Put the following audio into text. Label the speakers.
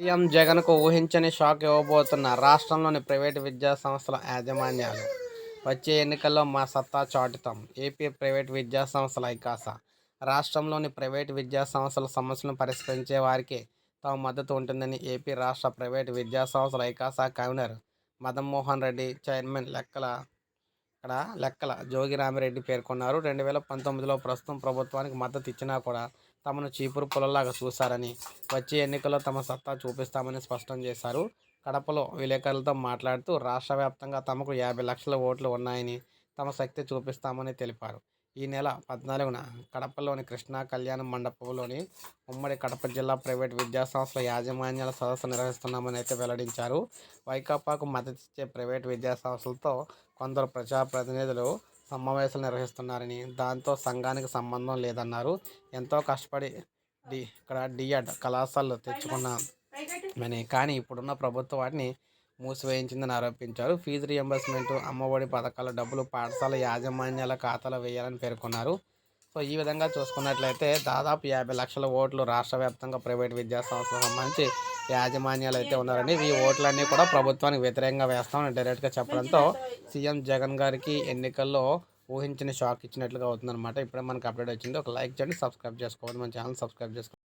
Speaker 1: CM జగన్కు ఊహించని shock ఇవ్వబోతున్న రాష్ట్రంలోని ప్రైవేటు విద్యా సంస్థల యాజమాన్యాలు. వచ్చే ఎన్నికల్లో మా సత్తా చాటుతాం. ఏపీ ప్రైవేట్ విద్యా సంస్థల ఐకాస. రాష్ట్రంలోని ప్రైవేటు విద్యా సంస్థల సమస్యలను పరిష్కరించే వారికి తాము మద్దతు ఉంటుందని ఏపీ రాష్ట్ర ప్రైవేటు విద్యా సంస్థల ఐకాస కన్వీనర్ మదన్మోహన్ రెడ్డి చైర్మన్ లెక్కల ఇక్కడ లెక్కల జోగిరామిరెడ్డి పేర్కొన్నారు. రెండు వేల పంతొమ్మిదిలో ప్రస్తుతం ప్రభుత్వానికి మద్దతు ఇచ్చినా కూడా తమను చీపురు పొలంలాగా చూశారని వచ్చే ఎన్నికల్లో తమ సత్తా చూపిస్తామని స్పష్టం చేశారు. కడపలో విలేకరులతో మాట్లాడుతూ రాష్ట్ర వ్యాప్తంగా తమకు యాభై లక్షల ఓట్లు ఉన్నాయని తమ శక్తి చూపిస్తామని తెలిపారు. ఈ నెల పద్నాలుగున కడపలోని కృష్ణా కళ్యాణ మండపంలోని ఉమ్మడి కడప జిల్లా ప్రైవేట్ విద్యాసంస్థల యాజమాన్యాల సదస్సు నిర్వహిస్తున్నామని అయితే వెల్లడించారు. వైకాపాకు మద్దతిచ్చే ప్రైవేట్ విద్యాసంస్థలతో కొందరు ప్రజాప్రతినిధులు సమావేశాలు నిర్వహిస్తున్నారని దాంతో సంఘానికి సంబంధం లేదన్నారు. ఎంతో కష్టపడి డి ఇక్కడ డిఎడ్ కళాశాలలు తెచ్చుకున్నామని కానీ ఇప్పుడున్న ప్రభుత్వం వాటిని మూసివేయించిందని ఆరోపించారు. ఫీజు రియంబర్స్మెంట్ అమ్మఒడి పథకాల డబ్బులు పాఠశాల యాజమాన్యాల ఖాతాలో వేయాలని పేర్కొన్నారు. సో ఈ విధంగా చూసుకున్నట్లయితే దాదాపు యాభై లక్షల ఓట్లు రాష్ట్ర వ్యాప్తంగా ప్రైవేట్ విద్యాసంస్థలకు సంబంధించి యాజమాన్యాలు అయితే ఉన్నారని ఈ ఓట్లన్నీ కూడా ప్రభుత్వానికి వ్యతిరేకంగా వేస్తామని డైరెక్ట్గా చెప్పడంతో సీఎం జగన్ గారికి ఎన్నికల్లో ఊహించిన షాక్ ఇచ్చినట్లుగా అవుతుందన్నమాట. ఇప్పుడే మనకు అప్డేట్ వచ్చింది. ఒక లైక్ చేయండి సబ్స్క్రైబ్ చేసుకోవాలి మన ఛానల్ సబ్స్క్రైబ్ చేసుకోండి.